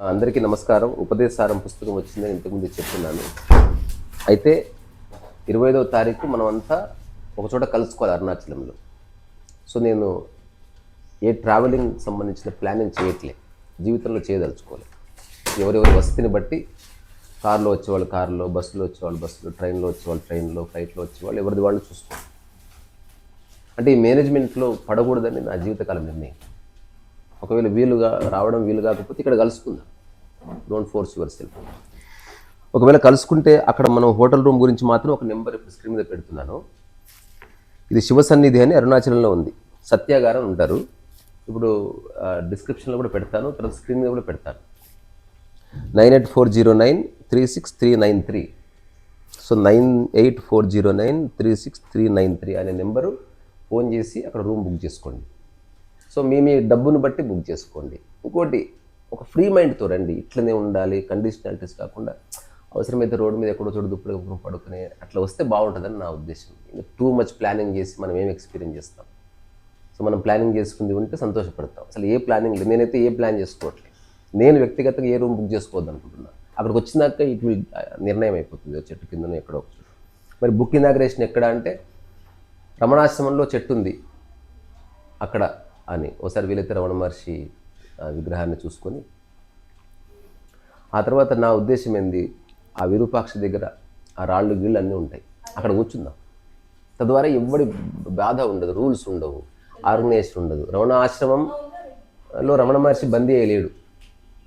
అందరికీ నమస్కారం. ఉపదేశారం పుస్తకం వచ్చిందని ఇంతకుముందు చెప్తున్నాను అయితే ఇరవై ఐదవ తారీఖు మనమంతా ఒకచోట కలుసుకోవాలి అరుణాచలంలో. సో నేను ఏ ట్రావెలింగ్ సంబంధించిన ప్లానింగ్ చేయట్లే. జీవితంలో చేయదలుచుకోవాలి ఎవరెవరి వసతిని బట్టి కార్లో వచ్చేవాళ్ళు కార్లో బస్సులో వచ్చేవాళ్ళు బస్సులో ట్రైన్లో వచ్చేవాళ్ళు ట్రైన్లో ఫ్లైట్లో వచ్చేవాళ్ళు ఎవరిది వాళ్ళు చూసుకోవాలి. అంటే ఈ మేనేజ్మెంట్లో పడకూడదని నా జీవితకాల నిర్ణయం. ఒకవేళ వీలుగా రావడం వీలు కాకపోతే ఇక్కడ కలుసుకుందాం. డోంట్ ఫోర్స్ యువర్ సెల్ఫ్ ఒకవేళ కలుసుకుంటే అక్కడ మనం హోటల్ రూమ్ గురించి మాత్రం ఒక నెంబర్ ఇప్పుడు స్క్రీన్ మీద పెడుతున్నాను. ఇది శివ సన్నిధి అని అరుణాచలంలో ఉంది. సత్యాగారం ఉంటారు ఇప్పుడు డిస్క్రిప్షన్లో కూడా పెడతాను. తర్వాత స్క్రీన్ మీద కూడా పెడతాను. Nine eight four zero nine three six three nine three. So nine eight four zero nine three six three nine three అనే నెంబరు ఫోన్ చేసి అక్కడ రూమ్ బుక్ చేసుకోండి. సో మీ మీ డబ్బును బట్టి బుక్ చేసుకోండి. ఇంకోటి ఒక ఫ్రీ మైండ్తో రండి. ఇట్లనే ఉండాలి కండిషనాలిటీస్ కాకుండా అవసరమైతే రోడ్డు మీద ఎక్కడో చోటు దుప్పుడు పడుకునే పడుకుని అట్లా వస్తే బాగుంటుందని నా ఉద్దేశం. టూ మచ్ ప్లానింగ్ చేసి మనం ఏం ఎక్స్పీరియన్స్ చేస్తాం? సో మనం ప్లానింగ్ చేసుకుంది ఉంటే సంతోషపడతాం. అసలు ఏ ప్లానింగ్ లేదు. నేనైతే ఏ ప్లాన్ చేసుకోవట్లేదు. నేను వ్యక్తిగతంగా ఏ రూమ్ బుక్ చేసుకోవద్దు అనుకుంటున్నాను అక్కడికి వచ్చినాక ఇటు నిర్ణయం అయిపోతుంది. చెట్టు కిందనో ఎక్కడో మరి బుక్ ఇనాగ్రేషన్ ఎక్కడ అంటే రమణాశ్రమంలో చెట్టు ఉంది. అక్కడ అని ఒకసారి వీలైతే రమణ మహర్షి ఆ విగ్రహాన్ని చూసుకొని. ఆ తర్వాత నా ఉద్దేశం ఏంది? ఆ విరూపాక్ష దగ్గర ఆ రాళ్ళు గీళ్ళు అన్నీ ఉంటాయి. అక్కడ కూర్చుందాం. తద్వారా ఎవ్వడి బాధ ఉండదు రూల్స్ ఉండవు ఆర్గనైజేషన్ ఉండదు. రమణ ఆశ్రమంలో రమణ మహర్షి బందీ అయ్యలేడు.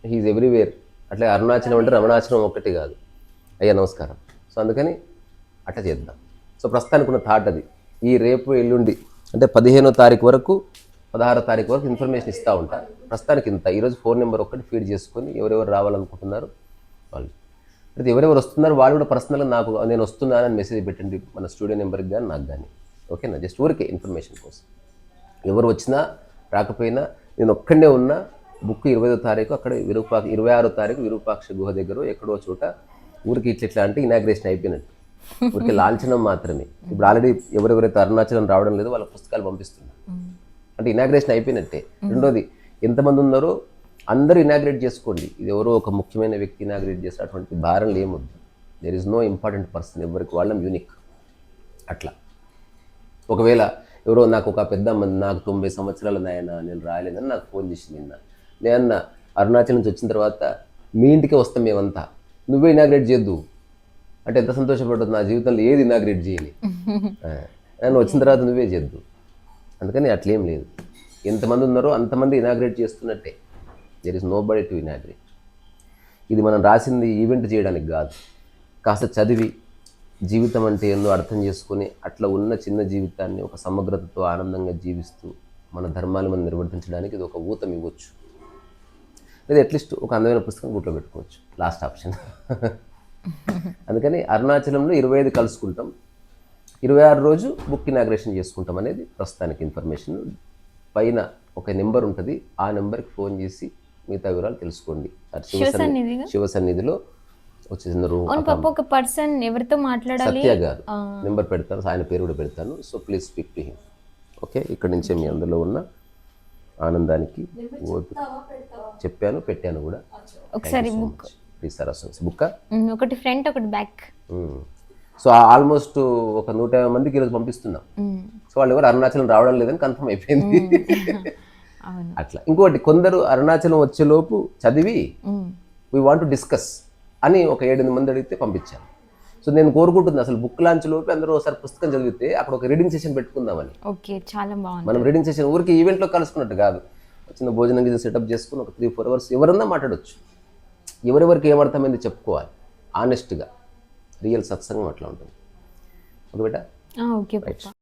హీఈ్ ఎవ్రీవేర్ అట్లా అరుణాచలం అంటే రమణాచలం ఒక్కటి కాదు. అయ్యా నమస్కారం. సో అందుకని అట్లా చేద్దాం. సో ప్రస్తుతానికి ఉన్న థాట్ అది. ఈ రేపు ఎల్లుండి అంటే పదిహేనో తారీఖు వరకు పదహారో తారీఖు వరకు ఇన్ఫర్మేషన్ ఇస్తూ ఉంటా. ప్రస్తుతానికి ఇంత. ఈరోజు ఫోన్ నెంబర్ ఒక్కటి ఫీడ్ చేసుకొని ఎవరెవరు రావాలనుకుంటున్నారు వాళ్ళు. అయితే ఎవరెవరు వస్తున్నారు వాళ్ళు కూడా పర్సనల్గా నాకు నేను వస్తున్నానని మెసేజ్ పెట్టండి మన స్టూడియో నెంబర్కి కానీ నాకు కానీ ఓకేనా? జస్ట్ ఊరికే ఇన్ఫర్మేషన్ కోసం. ఎవరు వచ్చినా రాకపోయినా నేను ఒక్కడే ఉన్నా బుక్ ఇరవై తారీఖు అక్కడ విరూపాక్ష ఇరవై ఆరో తారీఖు విరూపాక్ష గుహ దగ్గర ఎక్కడో చోట ఊరికి ఇట్లా ఇట్లా అంటే ఇనాగ్రేషన్ అయిపోయినట్టు. ఊరికి లాంఛనం మాత్రమే. ఇప్పుడు ఆల్రెడీ ఎవరెవరైతే అరుణాచలం రావడం లేదో వాళ్ళ పుస్తకాలు పంపిస్తున్నారు అంటే ఇనాగ్రేషన్ అయిపోయినట్టే. రెండోది ఎంతమంది ఉన్నారో అందరూ ఇనాగ్రేట్ చేసుకోండి. ఇది ఎవరో ఒక ముఖ్యమైన వ్యక్తి ఇనాగ్రేట్ చేసినటువంటి భారం ఏమొద్దు there is no important person ఎవరికి వాళ్ళం యూనిక్ అట్లా. ఒకవేళ ఎవరో నాకు ఒక పెద్ద మంది నాకు తొంభై సంవత్సరాల నాయన నేను రాయలేదని నాకు ఫోన్ చేసింది నిన్న. నేను అరుణాచల్ నుంచి వచ్చిన తర్వాత మీ ఇంటికే వస్తాం మేమంతా. నువ్వే ఇనాగ్రేట్ చేద్దు అంటే ఎంత సంతోషపడుతుంది నా జీవితంలో ఏది ఇనాగ్రేట్ చేయాలి నన్ను వచ్చిన తర్వాత నువ్వే చేద్దు అందుకని అట్లేం లేదు. ఎంతమంది ఉన్నారో అంతమంది inaugurate చేస్తున్నట్టే. There is nobody to inaugurate ఇది మనం రాసింది ఈవెంట్ చేయడానికి కాదు. కాస్త చదివి జీవితం అంటే ఏందో అర్థం చేసుకొని అట్లా ఉన్న చిన్న జీవితాన్ని ఒక సమగ్రతతో ఆనందంగా జీవిస్తూ మన ధర్మాలు మనం నిర్వర్తించడానికి ఇది ఒక ఊతం ఇవ్వచ్చు. లేదా అట్లీస్ట్ ఒక అందమైన పుస్తకం గుట్లో పెట్టుకోవచ్చు. లాస్ట్ ఆప్షన్ అందుకని అరుణాచలంలో ఇరవై ఐదు కలుసుకుంటాం. ఇరవై ఆరు రోజు బుక్ ఇనాగ్రేషన్ చేసుకుంటాం అనేది ప్రస్తుతానికి ఇన్ఫర్మేషన్. పైన ఒక నెంబర్ ఉంటుంది. ఆ నెంబర్కి ఫోన్ చేసి మిగతా వివరాలు తెలుసుకోండి. శివ సన్నిధిలో వచ్చేసిన రూమ్ పాప ఒక పర్సన్ ఎవరితో మాట్లాడాలి? సత్య గారు. నెంబర్ పెడతాను ఆయన పేరు కూడా పెడతాను. So please speak to him. Okay ఇక్కడ నుంచే మీ అందులో ఉన్న ఆనందానికి చెప్పాను పెట్టాను కూడా. ఒకసారి బుక్. ప్లీజ్ సరస్సు బుక్క? ఒకటి ఫ్రంట్ ఒకటి బ్యాక్. సో ఆల్మోస్ట్ ఒక నూట యాభై మందికి ఈరోజు పంపిస్తున్నాం. సో వాళ్ళు ఎవరు అరుణాచలం రావడం లేదని కన్ఫర్మ్ అయిపోయింది. అట్లా. ఇంకోటి కొందరు అరుణాచలం వచ్చేలోపు చదివి. వీ వాంట్ టు డిస్కస్ అని ఒక ఏడెనిమిది మంది అడిగితే పంపించాను సో నేను కోరుకుంటుంది అసలు బుక్ లాంచ్ లోపు అందరూ ఒకసారి పుస్తకం చదివితే అక్కడ ఒక రీడింగ్ సెషన్ పెట్టుకుందామని. ఓకే చాలా బాగుంది. మనం రీడింగ్ సెషన్ ఊరికి ఈవెంట్లో కలుసుకున్నట్టు కాదు. చిన్న భోజనం గిజ సెటప్ చేసుకుని ఒక త్రీ ఫోర్ అవర్స్ ఎవరన్నా మాట్లాడొచ్చు. ఎవరెవరికి ఏమర్థమైంది చెప్పుకోవాలి. ఆనెస్ట్గా రియల్ సత్సంగం అట్లా ఉంటుంది. బిడ్డ ఆ, ఓకే